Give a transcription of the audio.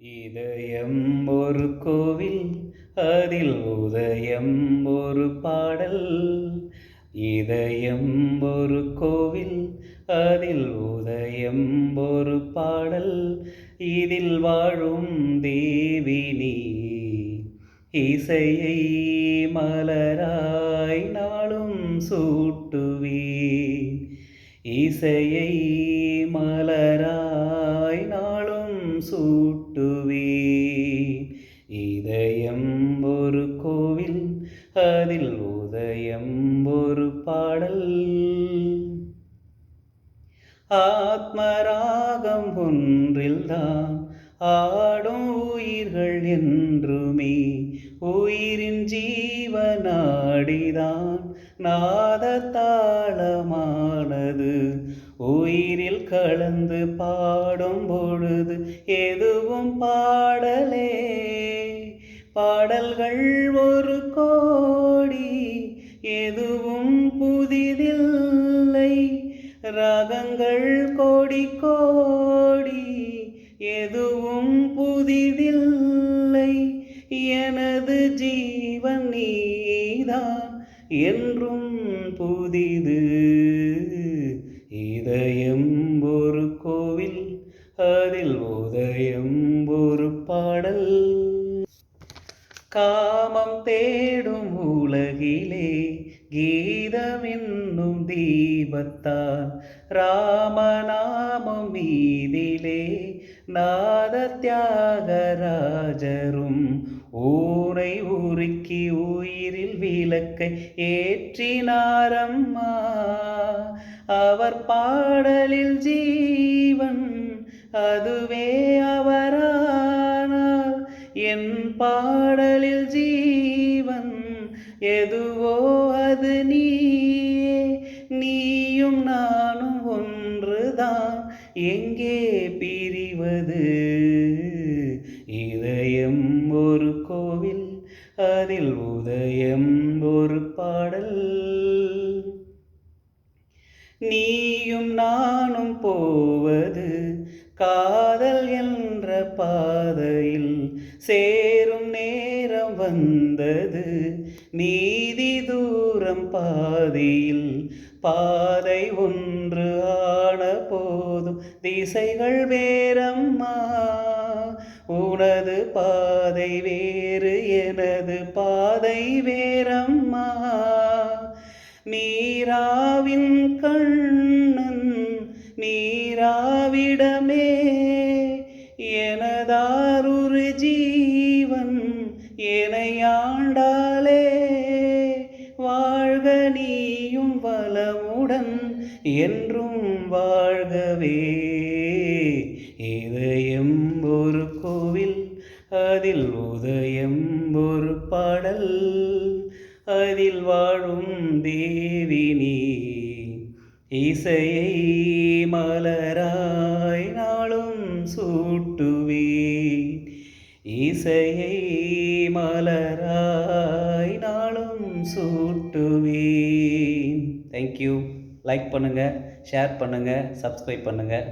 இதயம் ஒரு கோவில் அதில் உதயம் ஒரு பாடல். இதயம் ஒரு கோவில் அதில் உதயம் ஒரு பாடல். இதில் வாழும் தேவினி இசையை மலராய் நாளும் சூட்டுவே இசையை அதில் உதயம் ஒரு பாடல். ஆத்மராகம் ஒன்றில்தான் ஆடும் உயிர்கள் என்றுமே. உயிரின் ஜீவனாடிதான் நாத தாளமானது. உயிரில் கலந்து பாடும் பொழுது எதுவும் பாடலே. பாடல்கள் ஒரு கோடி எதுவும் புதிதில்லை. ராகங்கள் கோடி கோடி எதுவும் புதிதில்லை. எனது ஜீவன் நீதான் என்றும் புதிது. இதயம் ஒரு கோவில் அதில் உதயம் ஒரு பாடல். காமம் தேடும் உலகிலே கீதமென்னும் தீபத்தால் ராமநாமம் மீதிலே நாத தியாகராஜரும் ஊரை உருக்கி உயிரில் விளக்கை ஏற்றினாரம்மா. அவர் பாடலில் ஜீவன் அதுவே அவரா என் பாடலில் ஜீவன் எதுவோ அது நீயே. நீயும் நானும் ஒன்றுதான் எங்கே பிரிவது? இதயம் ஒரு கோவில் அதில் உதயம் ஒரு பாடல். நீயும் நானும் போவது காதல் என்ற பா சேரும் நேரம் வந்தது. நீதி தூரம் பாதையில் பாதை ஒன்று ஆன போதும். திசைகள் வேறம்மா உனது பாதை வேறு எனது பாதை வேறம்மா. மீராவின் கண்ணன் மீராவிடம் ஜீவன் எனையாண்டாலே வாழ்க நீயும் வளமுடன் என்றும் வாழ்கவே. இதயம் ஒரு கோவில் அதில் உதயம் ஒரு பாடல் அதில் வாழும் தேவினி இசையை மலரா இசையை மலராய் நாளும் சூட்டுவேன். தேங்க்யூ லைக் பண்ணுங்கள் ஷேர் பண்ணுங்கள் சப்ஸ்கிரைப் பண்ணுங்கள்